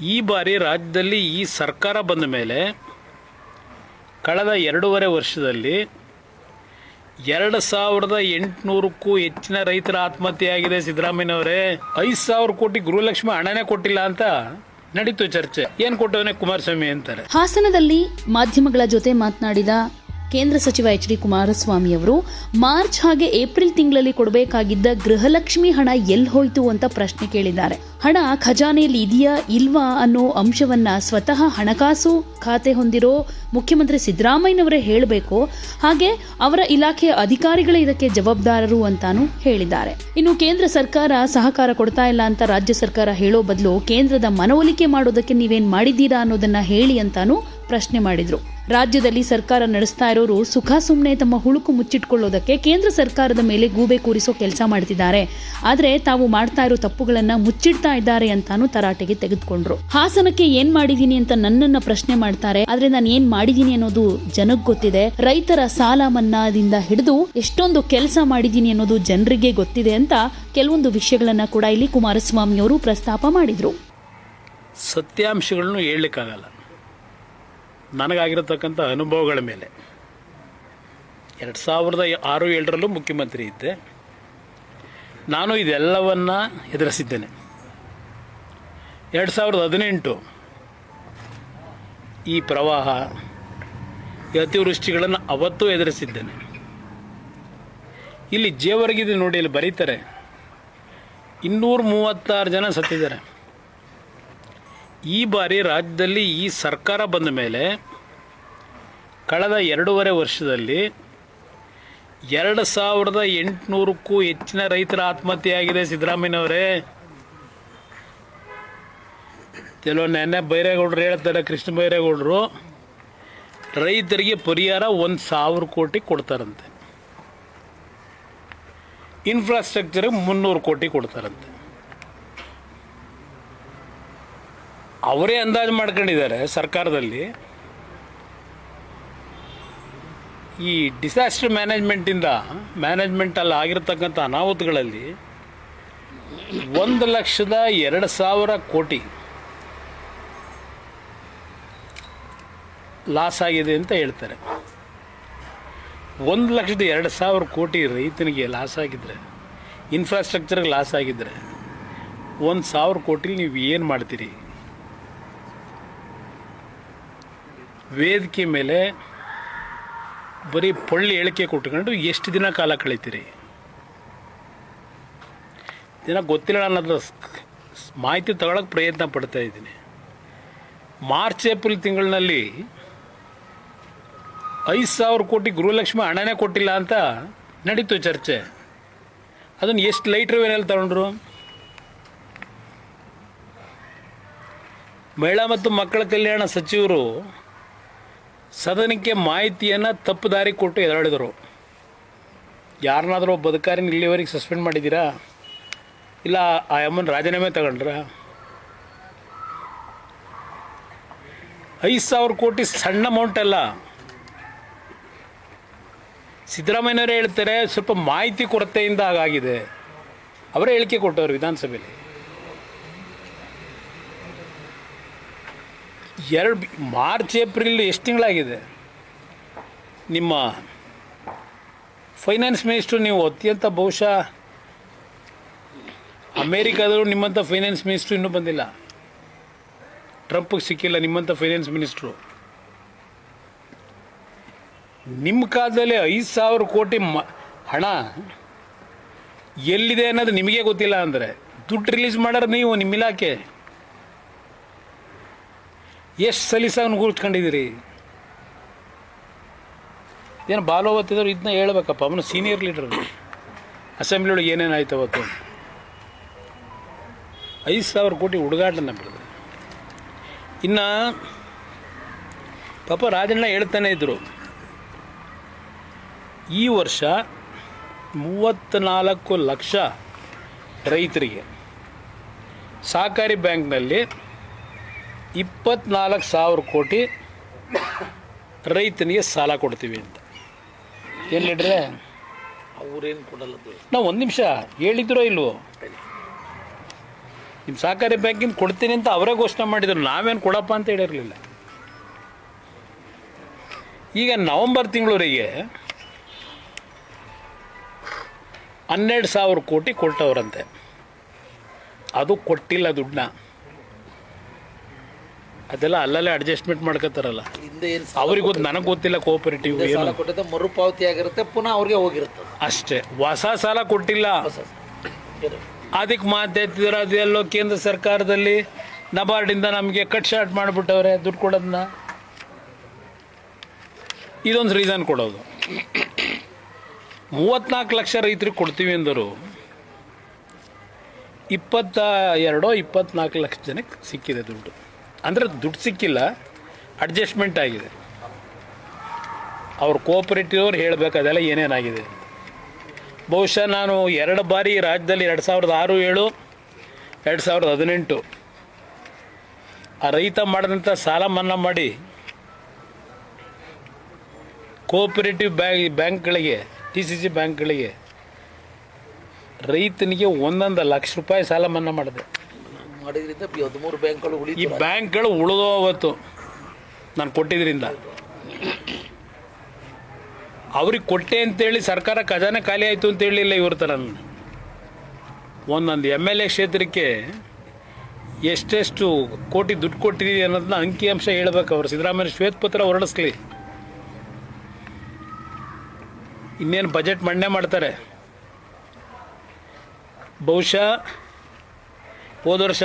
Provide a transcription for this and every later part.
ಈ ಬಾರಿ ರಾಜ್ಯದಲ್ಲಿ ಈ ಸರ್ಕಾರ ಬಂದ ಮೇಲೆ ಕಳೆದ ಎರಡೂವರೆ ವರ್ಷದಲ್ಲಿ ಎರಡು ಸಾವಿರದ ಎಂಟುನೂರಕ್ಕೂ ಹೆಚ್ಚಿನ ರೈತರ ಆತ್ಮಹತ್ಯೆಯಾಗಿದೆ ಸಿದ್ದರಾಮಯ್ಯನವರೇ. ಐದು ಸಾವಿರ ಕೋಟಿ ಗೃಹಲಕ್ಷ್ಮಿ ಹಣನೇ ಕೊಟ್ಟಿಲ್ಲ ಅಂತ ನಡೀತು ಚರ್ಚೆ. ಏನು ಕೊಟ್ಟವನೇ ಕುಮಾರಸ್ವಾಮಿ ಅಂತಾರೆ. ಹಾಸನದಲ್ಲಿ ಮಾಧ್ಯಮಗಳ ಜೊತೆ ಮಾತನಾಡಿದ ಕೇಂದ್ರ ಸಚಿವ ಎಚ್ ಡಿ ಕುಮಾರಸ್ವಾಮಿ ಅವರು, ಮಾರ್ಚ್ ಹಾಗೆ ಏಪ್ರಿಲ್ ತಿಂಗಳಲ್ಲಿ ಕೊಡಬೇಕಾಗಿದ್ದ ಗೃಹಲಕ್ಷ್ಮಿ ಹಣ ಎಲ್ಲಿ ಹೋಯಿತು ಅಂತ ಪ್ರಶ್ನೆ ಕೇಳಿದ್ದಾರೆ. ಹಣ ಖಜಾನೆಯಲ್ಲಿ ಇದೆಯಾ ಇಲ್ವಾ ಅನ್ನೋ ಅಂಶವನ್ನ ಸ್ವತಃ ಹಣಕಾಸು ಖಾತೆ ಹೊಂದಿರೋ ಮುಖ್ಯಮಂತ್ರಿ ಸಿದ್ದರಾಮಯ್ಯನವರೇ ಹೇಳಬೇಕು. ಹಾಗೆ ಅವರ ಇಲಾಖೆಯ ಅಧಿಕಾರಿಗಳೇ ಇದಕ್ಕೆ ಜವಾಬ್ದಾರರು ಅಂತಾನು ಹೇಳಿದ್ದಾರೆ. ಇನ್ನು ಕೇಂದ್ರ ಸರ್ಕಾರ ಸಹಕಾರ ಕೊಡ್ತಾ ಇಲ್ಲ ಅಂತ ರಾಜ್ಯ ಸರ್ಕಾರ ಹೇಳೋ ಬದಲು ಕೇಂದ್ರದ ಮನವೊಲಿಕೆ ಮಾಡೋದಕ್ಕೆ ನೀವೇನ್ ಮಾಡಿದ್ದೀರಾ ಅನ್ನೋದನ್ನ ಹೇಳಿ ಅಂತಾನು ಪ್ರಶ್ನೆ ಮಾಡಿದ್ರು. ರಾಜ್ಯದಲ್ಲಿ ಸರ್ಕಾರ ನಡೆಸ್ತಾ ಇರೋರು ಸುಖ ಸುಮ್ಮನೆ ತಮ್ಮ ಹುಳುಕು ಮುಚ್ಚಿಟ್ಕೊಳ್ಳೋದಕ್ಕೆ ಕೇಂದ್ರ ಸರ್ಕಾರದ ಮೇಲೆ ಗೂಬೆ ಕೂರಿಸೋ ಕೆಲಸ ಮಾಡ್ತಿದ್ದಾರೆ. ಆದರೆ ತಾವು ಮಾಡ್ತಾ ಇರೋ ತಪ್ಪುಗಳನ್ನ ಮುಚ್ಚಿಡ್ತಾ ಇದ್ದಾರೆ ಅಂತಾನು ತರಾಟೆಗೆ ತೆಗೆದುಕೊಂಡ್ರು. ಹಾಸನಕ್ಕೆ ಏನ್ ಮಾಡಿದೀನಿ ಅಂತ ನನ್ನನ್ನ ಪ್ರಶ್ನೆ ಮಾಡ್ತಾರೆ. ಆದ್ರೆ ನಾನು ಏನ್ ಮಾಡಿದೀನಿ ಅನ್ನೋದು ಜನಕ್ ಗೊತ್ತಿದೆ. ರೈತರ ಸಾಲ ಮನ್ನಾದಿಂದ ಹಿಡಿದು ಎಷ್ಟೊಂದು ಕೆಲಸ ಮಾಡಿದೀನಿ ಅನ್ನೋದು ಜನರಿಗೆ ಗೊತ್ತಿದೆ ಅಂತ ಕೆಲವೊಂದು ವಿಷಯಗಳನ್ನ ಕೂಡ ಇಲ್ಲಿ ಕುಮಾರಸ್ವಾಮಿ ಅವರು ಪ್ರಸ್ತಾಪ ಮಾಡಿದ್ರು. ಸತ್ಯಾಂಶಗಳನ್ನು ಹೇಳಲಿಕ್ಕಾಗಲ್ಲ. ನನಗಾಗಿರತಕ್ಕಂಥ ಅನುಭವಗಳ ಮೇಲೆ. ಎರಡು ಸಾವಿರದ ಆರು ಏಳರಲ್ಲೂ ಮುಖ್ಯಮಂತ್ರಿ ಇದ್ದೆ. ನಾನು ಇದೆಲ್ಲವನ್ನ ಎದುರಿಸಿದ್ದೇನೆ. ಎರಡು ಸಾವಿರದ ಹದಿನೆಂಟು ಈ ಪ್ರವಾಹ ಅತಿವೃಷ್ಟಿಗಳನ್ನು ಅವತ್ತೂ ಎದುರಿಸಿದ್ದೇನೆ. ಇಲ್ಲಿ ಜೇವರ್ಗಿದೆ ನೋಡಿ, ಇಲ್ಲಿ ಬರೀತಾರೆ. ಇನ್ನೂರ ಮೂವತ್ತಾರು ಜನ ಸತ್ತಿದ್ದಾರೆ. ಈ ಬಾರಿ ರಾಜ್ಯದಲ್ಲಿ ಈ ಸರ್ಕಾರ ಬಂದ ಮೇಲೆ ಕಳೆದ ಎರಡೂವರೆ ವರ್ಷದಲ್ಲಿ ಎರಡು ಸಾವಿರದ ಎಂಟುನೂರಕ್ಕೂ ಹೆಚ್ಚಿನ ರೈತರ ಆತ್ಮಹತ್ಯೆಯಾಗಿದೆ ಸಿದ್ದರಾಮಯ್ಯನವರೇ. ಕೆಲವೊಂದು ನೆನ್ನೆ ಬೈರೇಗೌಡರು ಹೇಳ್ತಾರೆ, ಕೃಷ್ಣ ಬೈರೇಗೌಡರು, ರೈತರಿಗೆ ಪರಿಹಾರ ಒಂದು ಸಾವಿರ ಕೋಟಿ ಕೊಡ್ತಾರಂತೆ. ಇನ್ಫ್ರಾಸ್ಟ್ರಕ್ಚರ್ಗೆ ಮುನ್ನೂರು ಕೋಟಿ ಕೊಡ್ತಾರಂತೆ. ಅವರೇ ಅಂದಾಜು ಮಾಡ್ಕೊಂಡಿದ್ದಾರೆ ಸರ್ಕಾರದಲ್ಲಿ. ಈ ಡಿಸಾಸ್ಟರ್ ಮ್ಯಾನೇಜ್ಮೆಂಟಿಂದ ಮ್ಯಾನೇಜ್ಮೆಂಟಲ್ಲಿ ಆಗಿರತಕ್ಕಂಥ ಅನಾಹುತಗಳಲ್ಲಿ ಒಂದು ಲಕ್ಷದ ಎರಡು ಸಾವಿರ ಕೋಟಿ ಲಾಸ್ ಆಗಿದೆ ಅಂತ ಹೇಳ್ತಾರೆ. ಒಂದು ಲಕ್ಷದ ಎರಡು ಸಾವಿರ ಕೋಟಿ ರೈತನಿಗೆ ಲಾಸ್ ಆಗಿದ್ದರೆ ಇನ್ಫ್ರಾಸ್ಟ್ರಕ್ಚರ್ಗೆ ಲಾಸ್ ಆಗಿದ್ದರೆ ಒಂದು ಸಾವಿರ ಕೋಟಿಲಿ ನೀವು ಏನು ಮಾಡ್ತೀರಿ? ವೇದಿಕೆ ಮೇಲೆ ಬರೀ ಪೊಳ್ಳಿ ಹೇಳಿಕೆ ಕೊಟ್ಕೊಂಡು ಎಷ್ಟು ದಿನ ಕಾಲ ಕಳೀತೀರಿ? ದಿನ ಗೊತ್ತಿಲ್ಲ ಅನ್ನೋದು ಸ್- ಮಾಹಿತಿ ತಗೊಳಕ್ಕೆ ಪ್ರಯತ್ನ ಪಡ್ತಾ ಇದ್ದೀನಿ. ಮಾರ್ಚ್, ಏಪ್ರಿಲ್ ತಿಂಗಳಿನಲ್ಲಿ ಐದು ಸಾವಿರ ಕೋಟಿ ಗೃಹಲಕ್ಷ್ಮಿ ಹಣನೇ ಕೊಟ್ಟಿಲ್ಲ ಅಂತ ನಡೀತು ಚರ್ಚೆ. ಅದನ್ನು ಎಷ್ಟು ಲೈಟ್ರ್ ವೇನಲ್ಲಿ ತಗೊಂಡ್ರು? ಮಹಿಳಾ ಮತ್ತು ಮಕ್ಕಳ ಕಲ್ಯಾಣ ಸಚಿವರು ಸದನಕ್ಕೆ ಮಾಹಿತಿಯನ್ನು ತಪ್ಪು ದಾರಿ ಕೊಟ್ಟು ಎದುರಾಡಿದರು. ಯಾರನ್ನಾದರೂ ಒಬ್ಬ ಅಧಿಕಾರಿನ ಇಲ್ಲಿವರೆಗೆ ಸಸ್ಪೆಂಡ್ ಮಾಡಿದ್ದೀರಾ? ಇಲ್ಲ, ಆ ಅಮ್ಮನ ರಾಜೀನಾಮೆ ತಗೊಂಡ್ರ? ಐದು ಸಾವಿರ ಕೋಟಿ ಸಣ್ಣ ಅಮೌಂಟ್ ಅಲ್ಲ. ಸಿದ್ದರಾಮಯ್ಯನವರೇ ಹೇಳ್ತಾರೆ, ಸ್ವಲ್ಪ ಮಾಹಿತಿ ಕೊರತೆಯಿಂದ ಹಾಗಾಗಿದೆ. ಅವರೇ ಹೇಳಿಕೆ ಕೊಟ್ಟವರು ವಿಧಾನಸಭೆಯಲ್ಲಿ. ಎರಡು ಮಾರ್ಚ್, ಏಪ್ರಿಲ್ ಎಷ್ಟು ತಿಂಗಳಾಗಿದೆ? ನಿಮ್ಮ ಫೈನಾನ್ಸ್ ಮಿನಿಸ್ಟ್ರು, ನೀವು ಅತ್ಯಂತ ಬಹುಶಃ ಅಮೇರಿಕಾದವರು ನಿಮ್ಮಂಥ ಫೈನಾನ್ಸ್ ಮಿನಿಸ್ಟ್ರು ಇನ್ನೂ ಬಂದಿಲ್ಲ. ಟ್ರಂಪ್ಗೆ ಸಿಕ್ಕಿಲ್ಲ ನಿಮ್ಮಂಥ ಫೈನಾನ್ಸ್ ಮಿನಿಸ್ಟ್ರು. ನಿಮ್ಮ ಕಾಲದಲ್ಲಿ ಐದು ಸಾವಿರ ಕೋಟಿ ಮ ಹಣ ಎಲ್ಲಿದೆ ಅನ್ನೋದು ನಿಮಗೆ ಗೊತ್ತಿಲ್ಲ ಅಂದರೆ ದುಡ್ಡು ರಿಲೀಸ್ ಮಾಡೋರು ನೀವು, ನಿಮ್ಮ ಇಲಾಖೆ. ಎಷ್ಟು ಸಲೀಸಾಗಿ ಕೂರ್ಸ್ಕೊಂಡಿದ್ದೀರಿ ಏನು ಬಾಲು ಅವತ್ತಿದ್ರು ಇದನ್ನ ಹೇಳ್ಬೇಕಪ್ಪ, ಅವನು ಸೀನಿಯರ್ ಲೀಡರ್ ಅಸೆಂಬ್ಲಿ ಒಳಗೆ ಏನೇನು ಆಯ್ತು ಅವತ್ತು? ಐದು ಸಾವಿರ ಕೋಟಿ ಹುಡುಗಾಟನ ಬಿಡಿದ್ರು ಇನ್ನು ಪಾಪ ರಾಜಣ್ಣ ಹೇಳ್ತಾನೆ ಇದ್ದರು ಈ ವರ್ಷ ಮೂವತ್ತ್ನಾಲ್ಕು ಲಕ್ಷ ರೈತರಿಗೆ, ಸಹಕಾರಿ ಬ್ಯಾಂಕ್ನಲ್ಲಿ ಇಪ್ಪತ್ನಾಲ್ಕು ಸಾವಿರ ಕೋಟಿ ರೈತನಿಗೆ ಸಾಲ ಕೊಡ್ತೀವಿ ಅಂತ. ಎಲ್ಲಿಡ್ರೆ? ಅವ್ರೇನು ಕೊಡಲ್ಲ ನಾವು ಒಂದು ನಿಮಿಷ ಹೇಳಿದ್ರೋ ಇಲ್ವೋ? ನಿಮ್ಮ ಸಹಕಾರಿ ಬ್ಯಾಂಕಿಂದ ಕೊಡ್ತೀನಿ ಅಂತ ಅವರೇ ಘೋಷಣೆ ಮಾಡಿದ್ರು. ನಾವೇನು ಕೊಡಪ್ಪ ಅಂತ ಹೇಳಿರಲಿಲ್ಲ. ಈಗ ನವಂಬರ್ ತಿಂಗಳವರೆಗೆ ಹನ್ನೆರಡು ಸಾವಿರ ಕೋಟಿ ಕೊಟ್ಟವ್ರಂತೆ. ಅದು ಕೊಟ್ಟಿಲ್ಲ ದುಡ್ಡನ್ನ. ಅದೆಲ್ಲ ಅಲ್ಲಲ್ಲೇ ಅಡ್ಜಸ್ಟ್ಮೆಂಟ್ ಮಾಡ್ಕೋತಾರಲ್ಲ. ಹಿಂದೆ ಏನು ಅವ್ರಿಗೆ ಗೊತ್ತು ನನಗೆ ಗೊತ್ತಿಲ್ಲ ಕೋಆಪರೇಟಿವ್ ಏನು. ಸಾಲ ಕೊಟ್ಟಿದ್ದ ಮರುಪಾವತಿ ಆಗಿರುತ್ತೆ ಪುನಃ ಅವ್ರಿಗೆ ಹೋಗಿರುತ್ತೆ. ಅಷ್ಟೇ ಹೊಸ ಸಾಲ ಕೊಟ್ಟಿಲ್ಲ. ಹೊಸ ಏನು? ಅದಕ್ಕೆ ಮಾತಾಡ್ತಿದ್ರು ಅದೆಲ್ಲೋ ಕೇಂದ್ರ ಸರ್ಕಾರದಲ್ಲಿ ನಬಾರ್ಡಿಂದ ನಮಗೆ ಕಟ್ ಶಾರ್ಟ್ ಮಾಡಿಬಿಟ್ಟವ್ರೆ ದುಡ್ಡು ಕೊಡೋದನ್ನ ಇದೊಂದು ರೀಸನ್ ಕೊಡೋದು. ಮೂವತ್ತ್ನಾಲ್ಕು ಲಕ್ಷ ರೈತರಿಗೆ ಕೊಡ್ತೀವಿ ಅಂದರು. ಇಪ್ಪತ್ತ ಎರಡೋ ಇಪ್ಪತ್ನಾಲ್ಕು ಲಕ್ಷ ಜನಕ್ಕೆ ಸಿಕ್ಕಿದೆ ದುಡ್ಡು. ಅಂದರೆ ದುಡ್ಡು ಸಿಕ್ಕಿಲ್ಲ ಅಡ್ಜಸ್ಟ್ಮೆಂಟ್ ಆಗಿದೆ. ಅವ್ರ ಕೋಆಪರೇಟಿವ್ ಅವ್ರು ಹೇಳಬೇಕು, ಅದೆಲ್ಲ ಏನೇನಾಗಿದೆ ಬಹುಶಃ ನಾನು ಎರಡು ಬಾರಿ ರಾಜ್ಯದಲ್ಲಿ ಎರಡು ಸಾವಿರದ ಆರು, ಏಳು, ಎರಡು ಸಾವಿರದ ಹದಿನೆಂಟು ಆ ರೈತ ಮಾಡಿದಂಥ ಸಾಲ ಮನ್ನಾ ಮಾಡಿ ಕೋಆಪರೇಟಿವ್ ಬ್ಯಾಂಕ್, ಬ್ಯಾಂಕ್ಗಳಿಗೆ ಟಿ ಸಿ ಸಿ ಬ್ಯಾಂಕ್ಗಳಿಗೆ ರೈತನಿಗೆ ಒಂದೊಂದು ಲಕ್ಷ ರೂಪಾಯಿ ಸಾಲ ಮನ್ನಾ ಮಾಡಿದೆ. ಮಾಡಿದ್ರಿಂದ ಬ್ಯಾಂಕ್ಗಳು ಈ ಬ್ಯಾಂಕ್ಗಳು ಉಳಿದೋ ಅವತ್ತು ನಾನು ಕೊಟ್ಟಿದ್ರಿಂದ. ಅವ್ರಿಗೆ ಕೊಟ್ಟೆ ಅಂತೇಳಿ ಸರ್ಕಾರ ಖಜಾನೆ ಖಾಲಿ ಆಯಿತು ಅಂತ ಹೇಳಿಲ್ಲ ಇವ್ರ ಥರ ಒಂದೊಂದು ಎಂ ಎಲ್ ಎ ಕ್ಷೇತ್ರಕ್ಕೆ ಎಷ್ಟೆಷ್ಟು ಕೋಟಿ ದುಡ್ಡು ಕೊಟ್ಟಿದ್ದೀವಿ ಅನ್ನೋದನ್ನ ಅಂಕಿಅಂಶ ಹೇಳ್ಬೇಕು ಅವರು. ಸಿದ್ದರಾಮಯ್ಯ ಶ್ವೇತಪತ್ರ ಹೊರಡಿಸ್ಲಿ. ಇನ್ನೇನು ಬಜೆಟ್ ಮಂಡನೆ ಮಾಡ್ತಾರೆ. ಬಹುಶಃ ಹೋದ ವರ್ಷ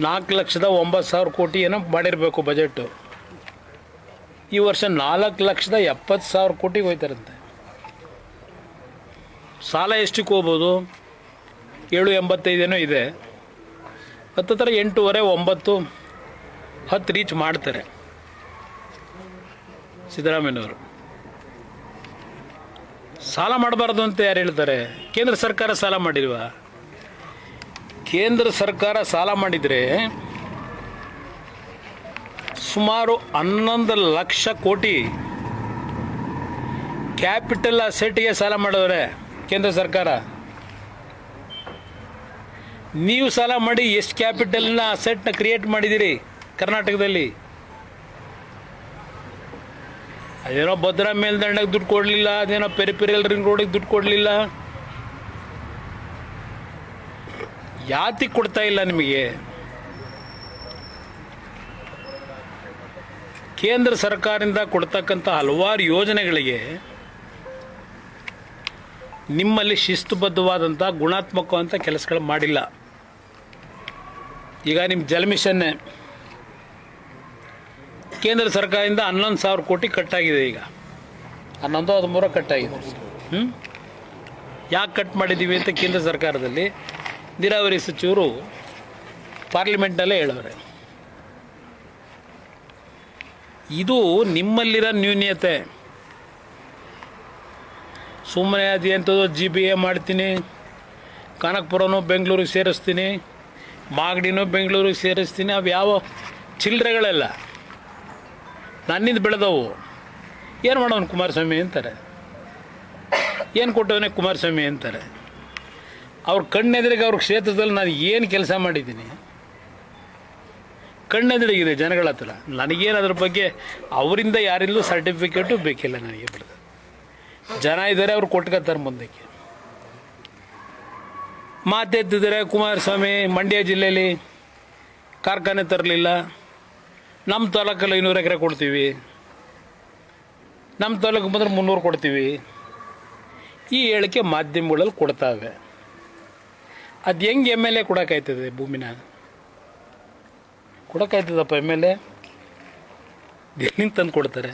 ನಾಲ್ಕು ಲಕ್ಷದ ಒಂಬತ್ತು ಸಾವಿರ ಕೋಟಿ ಏನೋ ಮಾಡಿರಬೇಕು ಬಜೆಟ್ಟು ಈ ವರ್ಷ ನಾಲ್ಕು ಲಕ್ಷದ ಎಪ್ಪತ್ತು ಸಾವಿರ ಕೋಟಿಗೆ ಹೋಯ್ತಾರಂತೆ ಸಾಲ ಎಷ್ಟಕ್ಕೆ ಹೋಗ್ಬೋದು? ಏಳು ಎಂಬತ್ತೈದೇನೋ ಇದೆ. ಹತ್ತತ್ರ ಎಂಟೂವರೆ, ಒಂಬತ್ತು, ಹತ್ತು ರೀಚ್ ಮಾಡ್ತಾರೆ. ಸಿದ್ದರಾಮಯ್ಯನವರು. ಸಾಲ ಮಾಡಬಾರ್ದು ಅಂತ ಯಾರು ಹೇಳ್ತಾರೆ? ಕೇಂದ್ರ ಸರ್ಕಾರ ಸಾಲ ಮಾಡಿಲ್ವಾ? ಕೇಂದ್ರ ಸರ್ಕಾರ ಸಾಲ ಮಾಡಿದರೆ ಸುಮಾರು ಹನ್ನೊಂದು ಲಕ್ಷ ಕೋಟಿ ಕ್ಯಾಪಿಟಲ್ ಅಸೆಟ್ಗೆ ಸಾಲ ಮಾಡಿದ್ರೆ ಕೇಂದ್ರ ಸರ್ಕಾರ. ನೀವು ಸಾಲ ಮಾಡಿ ಎಷ್ಟು ಕ್ಯಾಪಿಟಲ್ನ ಅಸೆಟ್ನ ಕ್ರಿಯೇಟ್ ಮಾಡಿದ್ದೀರಿ ಕರ್ನಾಟಕದಲ್ಲಿ? ಅದೇನೋ ಭದ್ರಾ ಮೇಲ್ದಂಡಕ್ಕೆ ದುಡ್ಡು ಕೊಡಲಿಲ್ಲ, ಅದೇನೋ ಪೆರಿಪೆರಿಯಲ್ ರಿಂಗ್ ರೋಡಿಗೆ ದುಡ್ಡು ಕೊಡಲಿಲ್ಲ. ಯಾತಿಗೆ ಕೊಡ್ತಾ ಇಲ್ಲ ನಿಮಗೆ? ಕೇಂದ್ರ ಸರ್ಕಾರದಿಂದ ಕೊಡ್ತಕ್ಕಂಥ ಹಲವಾರು ಯೋಜನೆಗಳಿಗೆ ನಿಮ್ಮಲ್ಲಿ ಶಿಸ್ತುಬದ್ಧವಾದಂಥ ಗುಣಾತ್ಮಕವಂಥ ಕೆಲಸಗಳು ಮಾಡಿಲ್ಲ. ಈಗ ನಿಮ್ಮ ಜಲಮಿಷನ್ನೇ ಕೇಂದ್ರ ಸರ್ಕಾರದಿಂದ ಹನ್ನೊಂದು ಸಾವಿರ ಕೋಟಿ ಕಟ್ಟಾಗಿದೆ ಈಗ. ಹನ್ನೊಂದು, ಹದಿಮೂರು ಕಟ್ಟಾಗಿದೆ. ಹ್ಞೂ ಯಾಕೆ ಕಟ್ ಮಾಡಿದ್ದೀವಿ ಅಂತ ಕೇಂದ್ರ ಸರ್ಕಾರದಲ್ಲಿ? ನೀರಾವರಿ ಸಚಿವರು ಪಾರ್ಲಿಮೆಂಟ್ನಲ್ಲೇ ಹೇಳವ್ರೆ. ಇದು ನಿಮ್ಮಲ್ಲಿರೋ ನ್ಯೂನ್ಯತೆ ಸುಮ್ಮನೆ ಅದು ಎಂಥದ್ದು ಜಿ ಬಿ ಎ ಮಾಡ್ತೀನಿ ಕನಕಪುರನೂ ಬೆಂಗಳೂರಿಗೆ ಸೇರಿಸ್ತೀನಿ ಮಾಗಡಿನೂ ಬೆಂಗಳೂರಿಗೆ ಸೇರಿಸ್ತೀನಿ, ಅವು ಯಾವ ಚಿಲ್ಲರೆಗಳೆಲ್ಲ. ನನ್ನಿಂದ ಬೆಳೆದವು. ಏನು ಮಾಡೋನು ಕುಮಾರಸ್ವಾಮಿ ಅಂತಾರೆ? ಏನು ಕೊಟ್ಟವನೇ ಕುಮಾರಸ್ವಾಮಿ ಅಂತಾರೆ? ಅವ್ರ ಕಣ್ಣೆದುರಿಗೆ ಅವ್ರ ಕ್ಷೇತ್ರದಲ್ಲಿ ನಾನು ಏನು ಕೆಲಸ ಮಾಡಿದ್ದೀನಿ? ಕಣ್ಣೆದುರಿಗಿದೆ ಜನಗಳ ಹತ್ರ. ನನಗೇನು ಅದ್ರ ಬಗ್ಗೆ ಅವರಿಂದ ಯಾರಿಲ್ಲೂ ಸರ್ಟಿಫಿಕೇಟು ಬೇಕಿಲ್ಲ ನನಗೆ ಬಿಡ್ದು. ಜನ ಇದ್ದಾರೆ ಅವ್ರು ಕೊಟ್ಕೋತಾರೆ ಮುಂದಕ್ಕೆ. ಮಾತೆತ್ತಿದ್ದಾರೆ ಕುಮಾರಸ್ವಾಮಿ ಮಂಡ್ಯ ಜಿಲ್ಲೆಯಲ್ಲಿ ಕಾರ್ಖಾನೆ ತರಲಿಲ್ಲ. ನಮ್ಮ ತಾಲೂಕಲ್ಲಿ ಐನೂರು ಎಕರೆ ಕೊಡ್ತೀವಿ. ನಮ್ಮ ತಾಲೂಕು ಬಂದರೆ ಮುನ್ನೂರು ಕೊಡ್ತೀವಿ. ಈ ಹೇಳಿಕೆ ಮಾಧ್ಯಮಗಳಲ್ಲಿ ಕೊಡ್ತಾವೆ ಅದು ಹೆಂಗೆ ಎಂ ಎಲ್ ಎ ಕೊಡೋಕ್ಕಾಯ್ತದೆ ಭೂಮಿನ? ಕೊಡೋಕ್ಕಾಯ್ತದಪ್ಪ ಎಂ ಎಲ್ ಎ ಎಲ್ಲಿಂದ ತಂದು ಕೊಡ್ತಾರೆ?